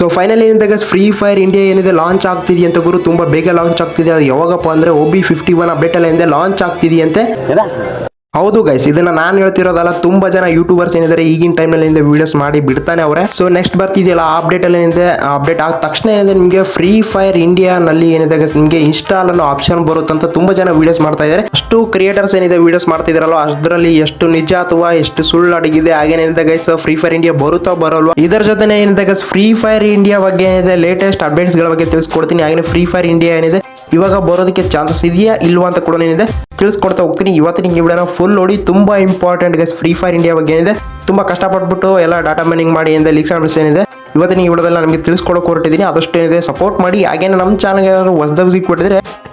So final ಏನಿದೆ free fire India ಏನಿದೆ launch ಆಗ್ತಿದೆ ಅಂತ ಗುರು, ತುಂಬಾ ಬೇಗ ಲಾಂಚ್ ಆಗ್ತಿದೆ. ಅದು ಯಾವಾಗಪ್ಪ ಅಂದ್ರೆ O B fifty one update ಎಲ್ಲ ಏನಿದೆ ಲಾಂಚ್ ಆಗ್ತಿದೆಯಂತೆ ಹೌದು ಗೈಸ್ ಇದನ್ನ ನಾನು ಹೇಳ್ತಿರೋದಲ್ಲ, ತುಂಬಾ ಜನ ಯೂಟ್ಯೂಬರ್ಸ್ ಏನಿದ್ದಾರೆ ಈಗಿನ ಟೈಮ್ನಲ್ಲಿ ವಿಡಿಯೋಸ್ ಮಾಡಿ ಬಿಡ್ತಾನೆ ಅವರೇ. ಸೊ ನೆಕ್ಸ್ಟ್ ಬರ್ತಿದೆಯಲ್ಲ ಅಪ್ಡೇಟ್ ಅಲ್ಲಿ ಏನಿದೆ ಅಪ್ಡೇಟ್ ಆದ ತಕ್ಷಣ ಏನಿದೆ, ನಿಮಗೆ ಫ್ರೀ ಫೈರ್ ಇಂಡಿಯಾ ನಲ್ಲಿ ಏನಿದೆ ನಿಮಗೆ ಇನ್ಸ್ಟಾಲ್ ಅನ್ನೋ ಆಪ್ಷನ್ ಬರುತ್ತಂತ ತುಂಬಾ ಜನ ವಿಡಿಯೋಸ್ ಮಾಡ್ತಾ ಇದ್ದಾರೆ ಅಷ್ಟು ಕ್ರಿಯೇಟರ್ಸ್ ಏನಿದೆ ವಿಡಿಯೋಸ್ ಮಾಡ್ತಿದಾರಲ್ಲ ಅದರಲ್ಲಿ ಎಷ್ಟು ನಿಜ ಅಥವಾ ಎಷ್ಟು ಸುಳ್ಳು ಅಡಗಿದೆ ಹಾಗೇನಿದೆ ಗೈಸ್ ಫ್ರೀ ಫೈರ್ ಇಂಡಿಯಾ ಬರುತ್ತಾ ಬರೋಲ್ವಾ? ಇದರ ಜೊತೆ ಏನಿದೆ ಗೈಸ್ ಫ್ರೀ ಫೈರ್ ಇಂಡಿಯಾ ಬಗ್ಗೆ ಏನಿದೆ ಲೇಟೆಸ್ಟ್ ಅಪ್ಡೇಟ್ಸ್ಗಳ ಬಗ್ಗೆ ತಿಳಿಸ್ಕೊಡ್ತೀನಿ. ಹಾಗೆ ಫ್ರೀ ಫೈರ್ ಇಂಡಿಯಾ ಏನಿದೆ, ಇವಾಗ ಬರೋದಕ್ಕೆ ಚಾನ್ಸಸ್ ಇದೆಯಾ, ಇಲ್ವಾ ಅಂತ ಕೂಡ ಏನಿದೆ, ತಿಳಿಸ್ಕೊಡ್ತಾ ಹೋಗ್ತೀನಿ. ಇವತ್ತಿನ ವಿಡಿಯೋನ ಫುಲ್ ನೋಡಿ ತುಂಬಾ important guys free fire India ಬಗ್ಗೆ ಏನಿದೆ? ತುಂಬಾ ಕಷ್ಟಪಟ್ಬಿಟ್ಟು ಎಲ್ಲ ಡಾಟಾ ಮೈನಿಂಗ್ ಮಾಡಿ ಎಂದ ಲೀಕ್ಸ್ ಏನಿದೆ? ಇವತ್ತಿನ ಈ ವಿಡಿಯೋದಲ್ಲಿ ನಮಗೆ ತಿಳಿಸ್ಕೊಡೋಕೆ ಹೊರಟಿದ್ದೀನಿ. ಆದಷ್ಟು ಏನಿದೆ ಸಪೋರ್ಟ್ ಮಾಡಿ. ಹಾಗೇನೆ ನಮ್ಮ ಚಾನಲ್ಗೆ ಏನಾದರೂ ಹೊಸದ ವಿಸಿಟ್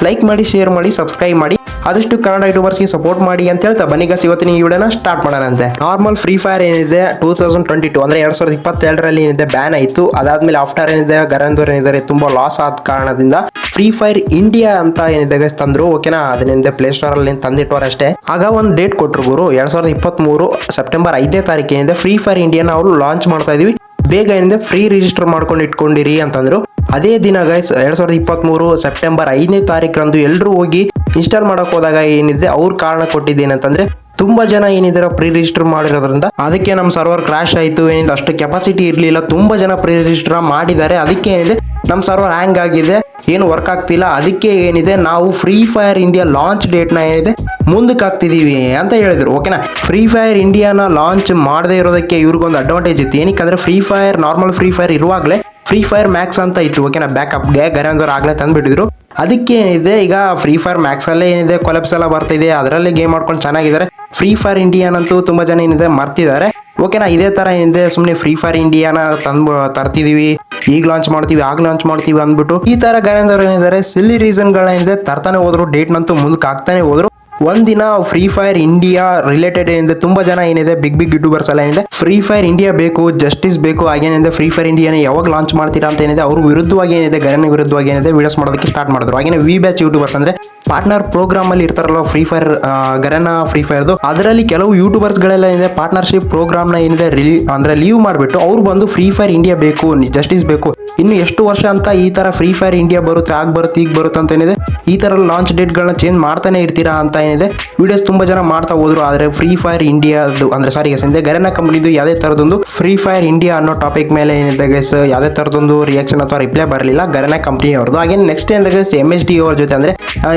ಲೈಕ್ ಮಾಡಿ ಶೇರ್ ಮಾಡಿ ಸಬ್ಸ್ಕ್ರೈಬ್ ಮಾಡಿ. ಆದಷ್ಟು ಕನ್ನಡ ಯೂಟ್ಯೂಬರ್ಸ್ಗೆ ಸಪೋರ್ಟ್ ಮಾಡಿ ಅಂತ ಹೇಳ್ತಾ ಬನ್ನಿ ಗಸ್ ಇವತ್ತಿನ ಈ ವಿಡಿಯೋನ ಸ್ಟಾರ್ಟ್ ಮಾಡೋಣಂತೆ. ನಾರ್ಮಲ್ ಫ್ರೀ ಫೈರ್ ಏನಿದೆ? ಟೂ ತೌಸಂಡ್ ಟ್ವೆಂಟಿ ಟು ಅಂದ್ರೆ ಎರಡ್ ಸಾವಿರದ ಇಪ್ಪತ್ತೆರಡರಲ್ಲಿ ಏನಿದೆ? ಬ್ಯಾನ್ ಆಯಿತು. ಅದಾದ್ಮೇಲೆ ಆಫ್ಟರ್ ಏನಿದೆ? ಗರಂದೂರ್ ಏನಿದ್ದಾರೆ? ತುಂಬಾ ಲಾಸ್ ಆದ ಕಾರಣದಿಂದ ಫ್ರೀ ಫೈರ್ ಇಂಡಿಯಾ ಅಂತ ಏನಿದೆ ಗೈಸ್ ತಂದ್ರು. ಓಕೆನಾ ಅದನ್ನಿಂದ ಪ್ಲೇ ಸ್ಟೋರ್ ಅಲ್ಲಿ ಆಗ ಒಂದು ಡೇಟ್ ಕೊಟ್ಟರು ಗುರು. ಎರಡ್ ಸಾವಿರದ ಇಪ್ಪತ್ತ್ ಮೂರು ಸೆಪ್ಟೆಂಬರ್ ಐದನೇ ತಾರೀಕು ಏನಿದೆ? ಫ್ರೀ ಫೈರ್ ಇಂಡಿಯಾನ ಅವರು ಲಾಂಚ್ ಮಾಡ್ತಾ ಇದೀವಿ. ಬೇಗ ಏನಿದೆ? ಫ್ರೀ ರಿಜಿಸ್ಟರ್ ಮಾಡ್ಕೊಂಡು ಇಟ್ಕೊಂಡಿರಿ ಅಂತಂದ್ರು. ಅದೇ ದಿನ ಗೈಸ್ ಎರಡ್ ಸಾವಿರದ ಇಪ್ಪತ್ತ್ ಮೂರು ಸೆಪ್ಟೆಂಬರ್ ಐದನೇ ತಾರೀಕರಂದು ಎಲ್ಲರೂ ಹೋಗಿ ಇನ್ಸ್ಟಾಲ್ ಮಾಡಕ್ ಹೋದಾಗ ಏನಿದೆ? ಅವ್ರ ಕಾರಣ ಕೊಟ್ಟಿದ್ದೇನಂತಂದ್ರೆ ತುಂಬಾ ಜನ ಏನಿದ್ರು ಪ್ರೀ ರಿಜಿಸ್ಟರ್ ಮಾಡಿರೋದ್ರಿಂದ ಅದಕ್ಕೆ ನಮ್ಮ ಸರ್ವರ್ ಕ್ರಾಶ್ ಆಯಿತು ಏನಿದೆ ಅಷ್ಟು ಕೆಪಾಸಿಟಿ ಇರಲಿಲ್ಲ, ತುಂಬಾ ಜನ ಪ್ರೀ ರಿಜಿಸ್ಟರ್ ಮಾಡಿದ್ದಾರೆ, ಅದಕ್ಕೆ ಏನಿದೆ ನಮ್ಮ ಸರ್ವರ್ ಹ್ಯಾಂಗ್ ಆಗಿದೆ, ಏನು ವರ್ಕ್ ಆಗ್ತಿಲ್ಲ, ಅದಕ್ಕೆ ಏನಿದೆ, ನಾವು ಫ್ರೀ ಫೈರ್ ಇಂಡಿಯಾ ಲಾಂಚ್ ಡೇಟ್ನ ಏನಿದೆ, ಮುಂದಕ್ಕೆ ಹಾಕ್ತಿದೀವಿ ಅಂತ ಹೇಳಿದ್ರು ಓಕೆನಾ ಫ್ರೀ ಫೈರ್ ಇಂಡಿಯಾನ ಲಾಂಚ್ ಮಾಡದೇ ಇರೋದಕ್ಕೆ ಇವ್ರಿಗೊಂದು ಅಡ್ವಾಂಟೇಜ್ ಇತ್ತು ಏನಕ್ಕೆ free fire normal free fire ಇರುವಾಗಲೇ ಫ್ರೀ ಫೈರ್ ಮ್ಯಾಕ್ಸ್ ಅಂತ ಇತ್ತು ಓಕೆನಾ ಬ್ಯಾಕಪ್ಗೆ ಗರೇಂದ್ರ ಆಗಲೇ ತಂದ್ಬಿಟ್ಟಿದ್ರು. ಅದಕ್ಕೆ ಏನಿದೆ ಈಗ ಫ್ರೀ ಫೈರ್ ಮ್ಯಾಕ್ಸ್ ಅಲ್ಲೇ ಏನಿದೆ ಕೊಲೆಪ್ಸ್ ಎಲ್ಲ ಬರ್ತಿದೆ, ಅದರಲ್ಲೇ ಗೇಮ್ ಮಾಡ್ಕೊಂಡು ಚೆನ್ನಾಗಿದ್ದಾರೆ. ಫ್ರೀ ಫೈರ್ ಇಂಡಿಯಾನಂತೂ ತುಂಬಾ ಜನ ಏನಿದೆ, ಮರ್ತಿದ್ದಾರೆ. ಓಕೆನಾ ಇದೇ ತರ ಏನಿದೆ ಸುಮ್ಮನೆ ಫ್ರೀ ಫೈರ್ ಇಂಡಿಯಾನ ತಂದು ತರ್ತಿದೀವಿ, ಈಗ ಲಾಂಚ್ ಮಾಡ್ತೀವಿ, ಆಗ ಲಾಂಚ್ ಮಾಡ್ತೀವಿ ಅಂದ್ಬಿಟ್ಟು ಈ ತರ ಗರಂದವ್ರು ಏನಿದ್ದಾರೆ ಸಿಲ್ಲಿ ರೀಸನ್ಗಳೇನಿದೆ ತರ್ತಾನೆ ಹೋದ್ರು ಡೇಟ್ನಂತೂ ಮುಂದಕ್ಕೆ ಆಗ್ತಾನೆ ಹೋದ್ರು. ಒಂದಿನ ಫ್ರೀ ಫೈರ್ ಇಂಡಿಯಾ ರಿಲೇಟೆಡ್ ಏನಿದೆ, ತುಂಬಾ ಜನ ಏನಿದೆ ಬಿಗ್ ಬಿಗ್ ಯೂಟ್ಯೂಬರ್ಸ್ ಎಲ್ಲ ಏನಿದೆ ಫ್ರೀ ಫೈರ್ ಇಂಡಿಯಾ ಬೇಕು ಜಸ್ಟಿಸ್ ಬೇಕು ಹಾಗೇನಿದೆ ಫ್ರೀ ಫೈರ್ ಇಂಡಿಯಾನ ಯಾವಾಗ ಲಾಂಚ್ ಮಾಡ್ತೀರಾ ಅಂತ ಏನಿದೆ, ಅವ್ರ ವಿರುದ್ಧವಾಗಿ ಏನಿದೆ ಗರನ ವಿರುದ್ಧವಾಗಿ ಏನಿದೆ ವೀಡಿಯೋಸ್ ಮಾಡೋದಕ್ಕೆ ಸ್ಟಾರ್ಟ್ ಮಾಡಿದ್ರು. ಹಾಗೆ ವಿ ಬ್ಯಾಚ್ ಯೂಟ್ಯೂಬರ್ಸ್ ಅಂದ್ರೆ ಪಾರ್ಟ್ನರ್ ಪ್ರೋಗ್ರಾಮ್ ಅಲ್ಲಿ ಇರ್ತಾರಲ್ಲ ಫ್ರೀ ಫೈರ್ ಗರನ ಫ್ರೀ ಫೈರ್ದು ಅದರಲ್ಲಿ ಕೆಲವು ಯೂಟ್ಯೂಬರ್ಸ್ ಗಳೆಲ್ಲ ಏನಿದೆ ಪಾರ್ಟ್ನರ್ಶಿಪ್ ಪ್ರೋಗ್ರಾಮ್ನ ಏನಿದೆ ರಿಲೀ ಅಂದ್ರೆ ಲೀವ್ ಮಾಡಿಬಿಟ್ಟು, ಅವ್ರು ಬಂದು ಫ್ರೀ ಫೈರ್ ಇಂಡಿಯಾ ಬೇಕು ಜಸ್ಟಿಸ್ ಬೇಕು ಇನ್ನು ಎಷ್ಟು ವರ್ಷ ಅಂತ ಈ ತರ ಫ್ರೀ ಫೈರ್ ಇಂಡಿಯಾ ಬರುತ್ತೆ, ಆಗ ಬರುತ್ತೆ, ಈಗ ಬರುತ್ತೆ ಅಂತ ಏನಿದೆ? ಈ ತರ ಲಾಂಚ್ ಡೇಟ್ಗಳನ್ನ ಚೇಂಜ್ ಮಾಡ್ತಾನೆ ಇರ್ತೀರಾ ಅಂತ ಏನಿದೆ? ವಿಡಿಯೋಸ್ ತುಂಬಾ ಜನ ಮಾಡ್ತಾ ಹೋದ್ರು, ಆದ್ರೆ ಫ್ರೀ ಫೈರ್ ಇಂಡಿಯಾದು ಅಂದ್ರೆ ಸಾರಿ ಗೆಸ್ ಇದೆ ಗರನ ಕಂಪನಿದು ಯಾವುದೇ ತರದೊಂದು ಫ್ರೀ ಫೈರ್ ಇಂಡಿಯಾ ಅನ್ನೋ ಟಾಪಿಕ್ ಮೇಲೆ ಏನಿದೆ ಗೆಸ್ ಯಾವುದೇ ತರದೊಂದು ರಿಯಾಕ್ಷನ್ ಅಥವಾ ರಿಪ್ಲೈ ಬರಲಿಲ್ಲ ಗರೇನಾ ಕಂಪನಿ ಅವ್ರದ್ದು. ಹಾಗೆ ನೆಕ್ಸ್ಟ್ ಏನಿದೆ ಗೆಸ್ ಎಂ ಎಸ್ ಡಿ ಅವ್ರ ಜೊತೆ ಅಂದ್ರೆ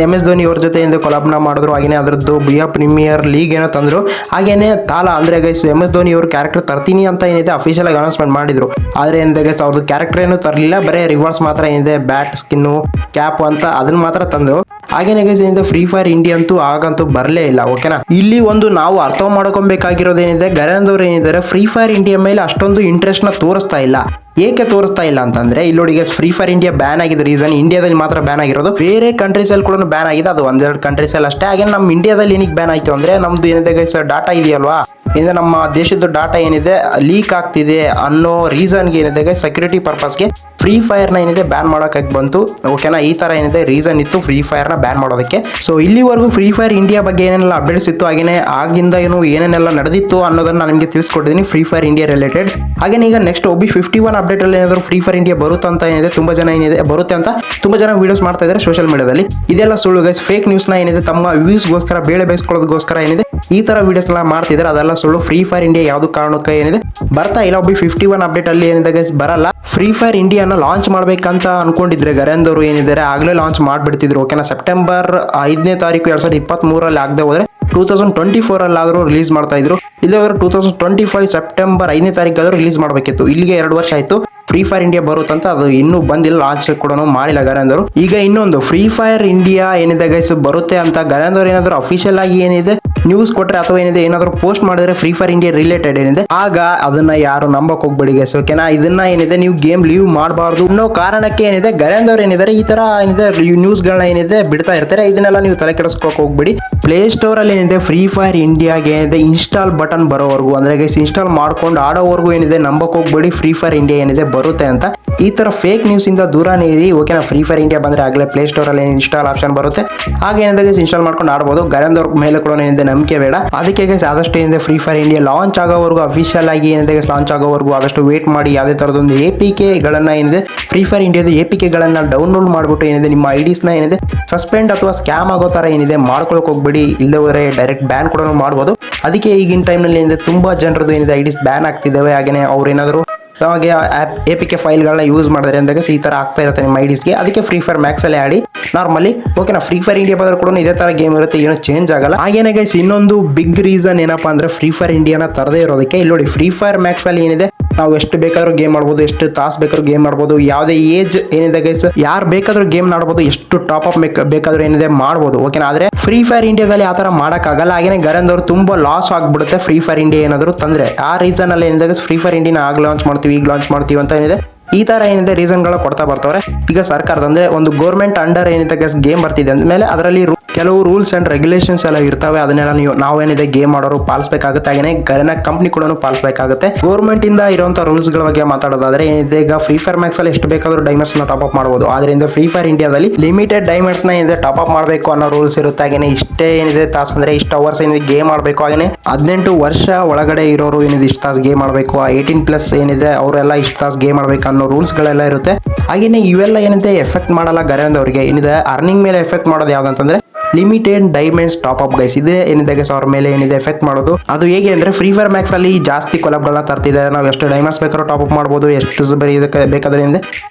ಎಂ ಎಸ್ ಧೋನಿ ಅವ್ರ ಜೊತೆ ಏನಿದೆ ಕೊಲಾಬ್ನ ಮಾಡಿದ್ರು ಹಾಗೆ ಅದರದ್ದು ಬಿಯಾ ಪ್ರೀಮಿಯರ್ ಲೀಗ್ ಏನೋ ತಂದ್ರು. ಹಾಗೇನೆ ತಾಲ ಅಂದ್ರೆ ಗೈಸ್ ಎಂ ಎಸ್ ಧೋನಿ ಅವ್ರ ಕ್ಯಾರೆಕ್ಟರ್ ತರ್ತೀನಿ ಅಂತ ಏನಿದೆ ಅಫಿಷಿಯಲ್ ಆಗಿ ಅನೌನ್ಸ್ಮೆಂಟ್ ಮಾಡಿದ್ರು. ಆದ್ರೆ ಏನಿದೆ ಗೈಸ್ ಅವ್ರದ್ದು ಕ್ಯಾರೆಕ್ಟರ್ ಏನು ತರಲಿಲ್ಲ, ಬರೀ ರಿವರ್ಸ್ ಮಾತ್ರ ಏನಿದೆ ಬ್ಯಾಟ್ ಸ್ಕಿನ್ನು ಕ್ಯಾಪ್ ಅಂತ ಅದನ್ನ ಮಾತ್ರ ತಂದು. ಹಾಗೇನೆ ಗೈಸ್ ಏನಿದೆ ಫ್ರೀ ಫೈರ್ ಇಂಡಿಯಾ ಅಂತೂ ಆಗಂತೂ ಬರಲೇ ಇಲ್ಲ ಓಕೆನಾ ಇಲ್ಲಿ ಒಂದು ನಾವು ಅರ್ಥ ಮಾಡ್ಕೊಬೇಕಾಗಿರೋದೇನಿದೆ ಗರಂದವ್ರು ಏನಿದ್ದಾರೆ ಫ್ರೀ ಫೈರ್ ಇಂಡಿಯಾ ಮೇಲೆ ಅಷ್ಟೊಂದು ಇಂಟ್ರೆಸ್ಟ್ನ ತೋರಿಸ್ತಾ ಇಲ್ಲ. ಏಕೆ ತೋರಿಸ್ತಾ ಇಲ್ಲ ಅಂತಂದ್ರೆ, ಇಲ್ಲಿ ನೋಡಿ ಫ್ರೀ ಫೈರ್ ಇಂಡಿಯಾ ಬ್ಯಾನ್ ಆಗಿದೆ ರೀಸನ್ ಇಂಡಿಯಾದಲ್ಲಿ ಮಾತ್ರ ಬ್ಯಾನ್ ಆಗಿರೋದು. ಬೇರೆ ಕಂಟ್ರೀಸ್ ಅಲ್ಲಿ ಕೂಡ ಬ್ಯಾನ್ ಆಗಿದೆ, ಅದು ಒಂದೆರಡು ಕಂಟ್ರೀಸ್ ಅಲ್ಲಿ ಅಷ್ಟೇ. ಹಾಗೆ ನಮ್ಮ ಇಂಡಿಯಾದಲ್ಲಿ ಏನಕ್ಕೆ ಬ್ಯಾನ್ ಆಯ್ತು ಅಂದ್ರೆ, ನಮ್ದು ಏನಿದೆ ಗೈಸ್ ಡಾಟಾ ಇದೆಯಲ್ವಾ? ಏನಿದೆ ನಮ್ಮ ದೇಶದ ಡಾಟಾ ಏನಿದೆ ಲೀಕ್ ಆಗ್ತಿದೆ ಅನ್ನೋ ರೀಸನ್ಗೆ ಏನಿದೆ ಸೆಕ್ಯೂರಿಟಿ ಪರ್ಪಸ್ಗೆ ಫ್ರೀ ಫೈರ್ನ ಏನಿದೆ ಬ್ಯಾನ್ ಮಾಡೋಕ್ಕಾಗಿ ಬಂತು. ಓಕೆನಾ ಈ ತರ ಏನಿದೆ ರೀಸನ್ ಇತ್ತು ಫ್ರೀ ಫೈರ್ನ ಬ್ಯಾನ್ ಮಾಡೋದಕ್ಕೆ. ಸೊ ಇಲ್ಲಿವರೆಗೂ ಫ್ರೀ ಫೈರ್ ಇಂಡಿಯಾ ಬಗ್ಗೆ ಏನೆಲ್ಲ ಅಪ್ಡೇಟ್ಸ್ ಇತ್ತು ಹಾಗೆಯೇ ಆಗಿಂದ ಏನು ಏನೇನೆಲ್ಲ ನಡೆದಿತ್ತು ಅನ್ನೋದನ್ನ ನಾನು ನಿಮಗೆ ತಿಳಿಸ್ಕೊಟ್ಟಿದ್ದೀನಿ ಫ್ರೀ ಫೈರ್ ಇಂಡಿಯಾ ರಿಲೇಟೆಡ್ ಹಾಗೇನೆ ಈಗ next OB fifty one update ಅಲ್ಲಿ ಏನಾದರೂ ಫ್ರೀ ಫೈರ್ ಇಂಡಿಯಾ ಬರುತ್ತೆ ಅಂತ ಏನಿದೆ, ತುಂಬಾ ಜನ ಏನಿದೆ, ಬರುತ್ತೆ ಅಂತ ತುಂಬಾ ಜನ ವಿಡಿಯೋಸ್ ಮಾಡ್ತಾ ಇದ್ದಾರೆ ಸೋಷಿಯಲ್ ಮೀಡಿಯಾದಲ್ಲಿ ಇದೆಲ್ಲ ಸುಳ್ಳು ಗೈಸ್ ಫೇಕ್ ನ್ಯೂಸ್ನ ಏನಿದೆ, ತಮ್ಮ ವ್ಯೂಸ್ಗೋಸ್ಕರ ಬೇಳೆ ಬೇಯಿಸ್ಕೊಳ್ಳೋದಕ್ಕೋಸ್ಕರ ಏನಿದೆ, ಈ ತರ ವಿಡಿಯೋಸ್ ಎಲ್ಲ ಮಾಡ್ತಿದ್ದಾರೆ, ಅದೆಲ್ಲ ಸುಳ್ಳು. ಫ್ರೀ ಫೈರ್ ಇಂಡಿಯಾ ಯಾವ್ದು ಕಾರಣಕ್ಕೆ ಏನಿದೆ? ಬರ್ತಾ ಇಲ್ಲ, ಒಬ್ಬ ಫಿಫ್ಟಿ ಒನ್ ಅಪ್ಡೇಟ್ ಅಲ್ಲಿ ಏನಿದೆ ಗೈಸ್ ಬರಲ್ಲ. ಫ್ರೀ ಫೈರ್ ಇಂಡಿಯಾನ ಲಾಂಚ್ ಮಾಡ್ಬೇಕಂತ ಅನ್ಕೊಂಡಿದ್ರೆ ಗರೇಂದವರು ಏನಿದ್ದಾರೆ, ಆಗ್ಲೇ ಲಾಂಚ್ ಮಾಡ್ಬಿಡ್ತಿದ್ರು. ಓಕೆನಾ ಸೆಪ್ಟೆಂಬರ್ ಐದನೇ ತಾರೀಕು ಎರಡ್ ಸಾವಿರದ ಇಪ್ಪತ್ತ್ ಮೂರಲ್ಲಿ ಆಗದೆ ಹೋದ್ರೆ two thousand twenty four release ಮಾಡ್ತಾ ಇದ್ರು. ಇಲ್ಲೇ two thousand twenty five September ಐದನೇ ತಾರೀಕಾದ್ರೂ ರಿಲೀಸ್ ಮಾಡಬೇಕಿತ್ತು. ಇಲ್ಲಿಗೆ ಎರಡು ವರ್ಷ ಆಯ್ತು. ಫ್ರೀ ಫೈರ್ ಇಂಡಿಯಾ ಬರುತ್ತಂತ ಅದು ಇನ್ನೂ ಬಂದಿಲ್ಲ ಲಾಂಚ್ ಕೂಡ ಮಾಡಿಲ್ಲ ಗರೇಂದ್ರ ಈಗ ಇನ್ನೊಂದು ಫ್ರೀ ಫೈರ್ ಇಂಡಿಯಾ ಏನಿದೆ ಗೈಸ್ ಬರುತ್ತೆ ಅಂತ ಗರೇಂದ್ರ ಏನಾದ್ರು ಅಫಿಷಿಯಲ್ ಆಗಿ ಏನಿದೆ ನ್ಯೂಸ್ ಕೊಟ್ರೆ ಅಥವಾ ಏನಿದೆ ಏನಾದ್ರು ಪೋಸ್ಟ್ ಮಾಡಿದ್ರೆ ಫ್ರೀ ಫೈರ್ ಇಂಡಿಯಾ ರಿಲೇಟೆಡ್ ಏನಿದೆ, ಆಗ ಅದನ್ನ ಯಾರು ನಂಬಕ್ ಹೋಗ್ಬೇಡಿ ಗೈಸ್ ಓಕೆನಾ ಇದನ್ನ ಏನಿದೆ ನೀವು ಗೇಮ್ ಲೀವ್ ಮಾಡಬಾರ್ದು ಅನ್ನೋ ಕಾರಣಕ್ಕೆ ಏನಿದೆ ಗರೇಂದ್ರ ಏನಿದ್ದಾರೆ ಈ ತರ ಏನಿದೆ ನ್ಯೂಸ್ಗಳನ್ನ ಏನಿದೆ ಬಿಡ್ತಾ ಇರ್ತಾರೆ, ಇದನ್ನೆಲ್ಲ ನೀವು ತಲೆ ಕೆಡಿಸ್ಕೊಕ್ ಹೋಗ್ಬೇಡಿ. ಪ್ಲೇ ಸ್ಟೋರ್ ಅಲ್ಲಿ ಏನಿದೆ ಫ್ರೀ ಫೈರ್ ಇಂಡಿಯಾಗೆ ಏನಿದೆ ಇನ್ಸ್ಟಾಲ್ ಬಟನ್ ಬರೋವರೆಗೂ, ಅಂದ್ರೆ ಗೈಸ್ ಇನ್ಸ್ಟಾಲ್ ಮಾಡ್ಕೊಂಡು ಆಡೋವರೆಗೂ ಏನಿದೆ ನಂಬಕ್ ಹೋಗ್ಬೇಡಿ ಫ್ರೀ ಫೈರ್ ಇಂಡಿಯಾ ಏನಿದೆ ಬರುತ್ತೆ ಅಂತ. ಈ ತರ ಫೇಕ್ ನ್ಯೂಸ್ ಇಂದ ದೂರನೇ ಇರಿ. ಓಕೆನಾ ಫ್ರೀ ಫೈರ್ ಇಂಡಿಯಾ ಬಂದ್ರೆ ಆಗಲೇ ಪ್ಲೇ ಸ್ಟೋರ್ ಅಲ್ಲಿ ಇನ್ಸ್ಟಾಲ್ ಆಪ್ಷನ್ ಬರುತ್ತೆ. ಹಾಗೆ ಗೈಸ್ ಇನ್ಸ್ಟಾಲ್ ಮಾಡ್ಕೊಂಡು ಆಡ್ಬೋದು. ಗರಂದವ್ರ ಮೇಲೆ ಕೂಡ ಏನಿದೆ ನಂಬಿಕೆ ಬೇಡ. ಅದಕ್ಕೆ ಗೈಸ್ ಆದಷ್ಟು ಏನಿದೆ ಫ್ರೀ ಫೈರ್ ಇಂಡಿಯಾ ಲಾಂಚ್ ಆಗೋವರೆಗೂ ಅಫಿಷಿಯಲ್ ಆಗಿ ಏನಿದೆ ಲಾಂಚ್ ಆಗೋವರೆಗೂ ಆದಷ್ಟು ವೇಟ್ ಮಾಡಿ. ಯಾವುದೇ ತರದೊಂದು ಎ ಪಿ ಕೆಗಳನ್ನ ಏನಿದೆ ಫ್ರೀ ಫೈರ್ ಇಂಡಿಯಾದ ಎ ಪಿ ಕೆಗಳನ್ನು ಡೌನ್ಲೋಡ್ ಮಾಡಿಬಿಟ್ಟು ಏನಿದೆ, ನಿಮ್ಮ ಐ ನ ಏನಿದೆ ಸಸ್ಪೆಂಡ್ ಅಥವಾ ಸ್ಕ್ಯಾಮ್ ಆಗೋ ಥರ ಏನಿದೆ ಮಾಡ್ಕೊಳಕ್ಕೆ ಹೋಗ್ಬಿಡಿ. ಇಲ್ಲದೆ ಹೋದರೆ ಡೈರೆಕ್ಟ್ ಬ್ಯಾನ್ ಕೂಡ ಮಾಡ್ಬೋದು. ಅದಕ್ಕೆ ಈಗಿನ ಟೈಮ್ನಲ್ಲಿ ಏನಿದೆ, ತುಂಬ ಜನರದ್ದು ಏನಿದೆ ಐ ಡಿಸ್ ಬ್ಯಾನ್ ಆಗ್ತಿದ್ದಾವೆ. ಹಾಗೆಯೇ ಅವ್ರೇನಾದರೂ ಹಾಗೆ ಆ್ಯಪ್ ಎ ಪಿ ಕೆ ಫೈಲ್ಗಳನ್ನ ಯೂಸ್ ಮಾಡಿದ್ರೆ ಅಂದಾಗ ಈ ಥರ ಆಗ್ತಾ ಇರುತ್ತೆ ನಿಮ್ಮ ಐಡಿಸ್ಗೆ ಅದಕ್ಕೆ ಫ್ರೀ ಫೈರ್ ಮ್ಯಾಕ್ಸಲ್ಲಿ ಆಡಿ. ನಾರ್ಮಲಿ ಓಕೆನಾ ಫ್ರೀ ಫೈರ್ ಇಂಡಿಯಾ ಬಂದ್ರೆ ಕೂಡ ಇದೇ ಥರ ಗೇಮ್ ಇರುತ್ತೆ, ಏನೂ ಚೇಂಜ್ ಆಗಲ್ಲ. ಹಾಗೇನೆ ಗೈಸ್ ಇನ್ನೊಂದು ಬಿಗ್ ರೀಸನ್ ಏನಪ್ಪ ಅಂದ್ರೆ ಫ್ರೀ ಫೈರ್ ಇಂಡಿಯಾನ ತರದೇ ಇರೋದಕ್ಕೆ, ಇಲ್ಲಿ ನೋಡಿ ಫ್ರೀ ಫೈರ್ ಮ್ಯಾಕ್ಸಲ್ಲಿ ಏನಿದೆ? ನಾವು ಎಷ್ಟು ಬೇಕಾದ್ರೂ ಗೇಮ್ ಆಡ್ಬೋದು, ಎಷ್ಟು ತಾಸು ಬೇಕಾದ್ರೂ ಗೇಮ್ ಆಡ್ಬೋದು, ಯಾವುದೇ ಏಜ್ ಏನಿದೆ ಗೈಸ್ ಯಾರು ಬೇಕಾದ್ರೂ ಗೇಮ್ ಆಡ್ಬೋದು, ಎಷ್ಟು ಟಾಪ್ ಅಪ್ ಬೇಕಾದ್ರೂ ಏನಿದೆ ಮಾಡ್ಬೋದು ಓಕೆನಾ ಆದರೆ ಫ್ರೀ ಫೈರ್ ಇಂಡಿಯಾದಲ್ಲಿ ಆ ಥರ ಮಾಡೋಕ್ಕಾಗಲ್ಲ, ಹಾಗೇನೆ ಗರಂದ್ ಅವರು ತುಂಬ ಲಾಸ್ ಆಗಿಬಿಡುತ್ತೆ ಫ್ರೀ ಫೈರ್ ಇಂಡಿಯಾ ಏನಾದರೂ ತಂದ್ರೆ. ಆ ರೀಸನ್ ಅಲ್ಲಿ ಏನಿದೆ ಫ್ರೀ ಫೈರ್ ಇಂಡಿಯಾನ ಆಗ ಲಾಂಚ್ ಮಾಡ್ತೀವಿ, ಈಗ ಲಾಂಚ್ ಮಾಡ್ತೀವಿ ಅಂತ ಏನಿದೆ, ಈ ತರ ಏನಿದೆ ರೀಸನ್ಗಳು ಕೊಡ್ತಾ ಬರ್ತವ್ರೆ. ಈಗ ಸರ್ಕಾರದ ತಂದ್ರೆ ಒಂದು ಗೌರ್ಮೆಂಟ್ ಅಂಡರ್ ಏನಿದೆ ಗೇಮ್ ಬರ್ತಿದೆ ಅಂದಮೇಲೆ ಅದರಲ್ಲಿ ಕೆಲವು ರೂಲ್ಸ್ ಅಂಡ್ ರೆಗ್ಯುಲೇಷನ್ಸ್ ಎಲ್ಲ ಇರ್ತವೆ, ಅದನ್ನೆಲ್ಲ ನೀವು ನಾವೇನಿದೆ ಗೇಮ್ ಆಡೋರು ಪಾಲಿಸಬೇಕಾಗುತ್ತೆ. ಹಾಗೆಯೇ ಗರನ ಕಂಪ್ನಿ ಕೂಡ ಪಾಲಿಸಬೇಕಾಗುತ್ತೆ. ಗೌರ್ಮೆಂಟ್ ಇಂದ ಇರುವಂತಹ ರೂಲ್ಸ್ಗಳ ಬಗ್ಗೆ ಮಾತಾಡೋದಾದ್ರೆ ಏನಿದೆ ಈಗ ಫ್ರೀ ಫೈರ್ ಮ್ಯಾಕ್ಸ್ ಅಲ್ಲಿ ಎಷ್ಟು ಬೇಕಾದ್ರೂ ಡೈಮಂಡ್ಸ್ನ ಟಾಪ್ ಅಪ್ ಮಾಡಬಹುದು ಆದ್ರಿಂದ ಫ್ರೀ ಫೈರ್ ಇಂಡಿಯಾದಲ್ಲಿ ಲಿಮಿಟೆಡ್ ಡೈಮಂಡ್ಸ್ನ ಏನಿದೆ ಟಾಪ್ ಅಪ್ ಮಾಡಬೇಕು ಅನ್ನೋ ರೂಲ್ಸ್ ಇರುತ್ತೆ. ಹಾಗೇನೆ ಇಷ್ಟೇ ಏನಿದೆ ತಾಸು ಅಂದ್ರೆ ಇಷ್ಟು ಅವರ್ಸ್ ಏನಿದೆ ಗೇಮ್ ಆಡಬೇಕು ಹಾಗೆಯೇ ಹದಿನೆಂಟು ವರ್ಷ ಒಳಗಡೆ ಇರೋರು ಏನಿದೆ ಇಷ್ಟು ತಾಸು ಗೇಮ್ ಆ ಏಯ್ಟೀನ್ ಪ್ಲಸ್ ಏನಿದೆ ಅವರೆಲ್ಲ ಇಷ್ಟು ತಾಸು ಗೇಮ್ ಆಡಬೇಕು ಅನ್ನೋ ರೂಲ್ಸ್ ಗಳೆಲ್ಲ ಇರುತ್ತೆ. ಹಾಗೆಯೇ ಇವೆಲ್ಲ ಏನಿದೆ ಎಫೆಕ್ಟ್ ಮಾಡಲ್ಲ ಗರೇಂದ್ ಅವರಿಗೆ ಏನಿದೆ ಅರ್ನಿಂಗ್ ಮೇಲೆ ಎಫೆಕ್ಟ್ ಮಾಡೋದು ಯಾವ್ದಂತಂದ್ರೆ limited diamonds top up guys ಇದೆ, ಏನಿದೆ ಅವ್ರ ಮೇಲೆ ಏನಿದೆ ಎಫೆಕ್ಟ್ ಮಾಡೋದು. ಅದು ಹೇಗೆ ಅಂದ್ರೆ ಫ್ರೀ ಫೈರ್ ಮ್ಯಾಕ್ಸ್ ಅಲ್ಲಿ ಜಾಸ್ತಿ ಕೊಲಬ್ಗಳನ್ನ ತರ್ತಿದ್ದಾರೆ. ನಾವು ಎಷ್ಟು ಡೈಮಂಡ್ಸ್ ಬೇಕಾದ್ರೂ ಟಾಪ್ ಅಪ್ ಮಾಡ್ಬೋದು. ಎಷ್ಟು ಬರೀ ಇದಕ್ಕೆ ಬೇಕಾದ್ರೆ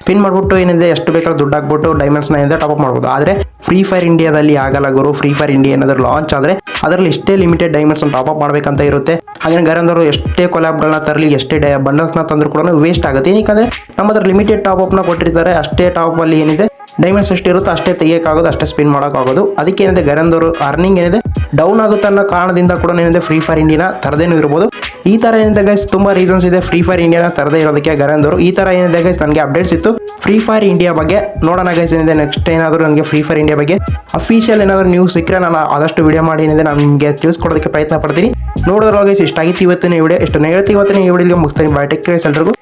ಸ್ಪಿನ್ ಮಾಡ್ಬಿಟ್ಟು ಏನಿದೆ, ಎಷ್ಟು ಬೇಕಾದ್ರೂ ದುಡ್ಡು ಹಾಕ್ಬಿಟ್ಟು ಡೈಮಂಡ್ಸ್ ಏನಿದೆ ಟಾಪ್ ಅಪ್ ಮಾಡ್ಬೋದು. ಆದರೆ ಫ್ರೀ ಫೈರ್ ಇಂಡಿಯಾದಲ್ಲಿ ಆಗಲ್ಲ, ಗುರು. ಫ್ರೀ ಫೈರ್ ಇಂಡಿಯಾ ಏನಾದ್ರು ಲಾಂಚ್ ಆದರೆ, ಅದರಲ್ಲಿ ಎಷ್ಟೇ ಲಿಮಿಟೆಡ್ ಡೈಮಂಡ್ಸ್ ಟಾಪ್ ಅಪ್ ಮಾಡಬೇಕಂತ ಇರುತ್ತೆ. ಹಾಗೆ ಗರಂದರು ಎಷ್ಟೇ ಕೊಲಾಬ್ಗಳನ್ನ ತರಲಿ, ಎಷ್ಟೇ ನ ತಂದ್ರು ಕೂಡ ವೇಸ್ಟ್ ಆಗುತ್ತೆ. ಏನಕ್ಕೆ ನಮ್ಮ ಹತ್ರ ಲಿಮಿಟೆಡ್ ಟಾಪ್ ಅಪ್ನ ಕೊಟ್ಟಿರ್ತಾರೆ. ಅಷ್ಟೇ ಟಾಪ್ ಅಲ್ಲಿ ಏನಿದೆ ಡೈಮಂಡ್ಸ್ ಎಷ್ಟು ಇರುತ್ತೋ ಅಷ್ಟೇ ತೆಗಿಯೋಕ್ಕಾಗೋದು, ಅಷ್ಟೇ ಸ್ಪಿನ್ ಮಾಡೋಕ್ಕಾಗೋದು. ಅದಕ್ಕೆ ಏನಿದೆ ಗರಂದವರು ಅರ್ನಿಂಗ್ ಏನಿದೆ ಡೌನ್ ಆಗುತ್ತೆ ಅನ್ನೋ ಕಾರಣದಿಂದ ಕೂಡ ಏನಿದೆ ಫ್ರೀ ಫೈರ್ ಇಂಡಿಯಾನ ತರದೇನು ಇರ್ಬೋದು. ಈ ತರ ಏನಿದೆ ಗೈಸ್ ತುಂಬಾ ರೀಸನ್ಸ್ ಇದೆ ಫ್ರೀ ಫೈರ್ ಇಂಡಿಯಾನ ತರದೇ ಇರೋದಕ್ಕೆ ಗರಂದವರು ಈ ತರ ಏನಿದೆ ಗೈಸ್ ನನಗೆ ಅಪ್ಡೇಟ್ಸ್ ಇತ್ತು. ಫ್ರೀ ಫೈರ್ ಇಂಡಿಯಾ ಬಗ್ಗೆ ನೋಡೋಣ ಗೈಸ್ ಏನಿದೆ ನೆಕ್ಸ್ಟ್ ಏನಾದರೂ ನನಗೆ ಫ್ರೀ ಫೈರ್ ಇಂಡಿಯಾ ಬಗ್ಗೆ. ಅಫಿಷಿಯಲ್ ಏನಾದರೂ ನ್ಯೂಸ್ ಸಿಕ್ಕರೆ ನಾನು ಆದಷ್ಟು ವಿಡಿಯೋ ಮಾಡಿ ಏನಿದೆ ನಾನು ನಿಮಗೆ ತಿಳಿಸ್ಕೊಡೋದಕ್ಕೆ ಪ್ರಯತ್ನ ಪಡ್ತೀನಿ. ನೋಡೋದ್ರೊಳಗೆ ಇಷ್ಟ ಆಗಿತ್ತು ಇವತ್ತಿನ ವಿಡಿಯೋ ಎಷ್ಟು ಹೇಳ್ತೀವಿ ಇವತ್ತಿನ ಈ ವಿಡಿಯೋಗೆ ಮುಗಿಸ್ತೀನಿ. ಬಾಯ್ ಟೆಕ್ ಎಲ್ರಿಗೂ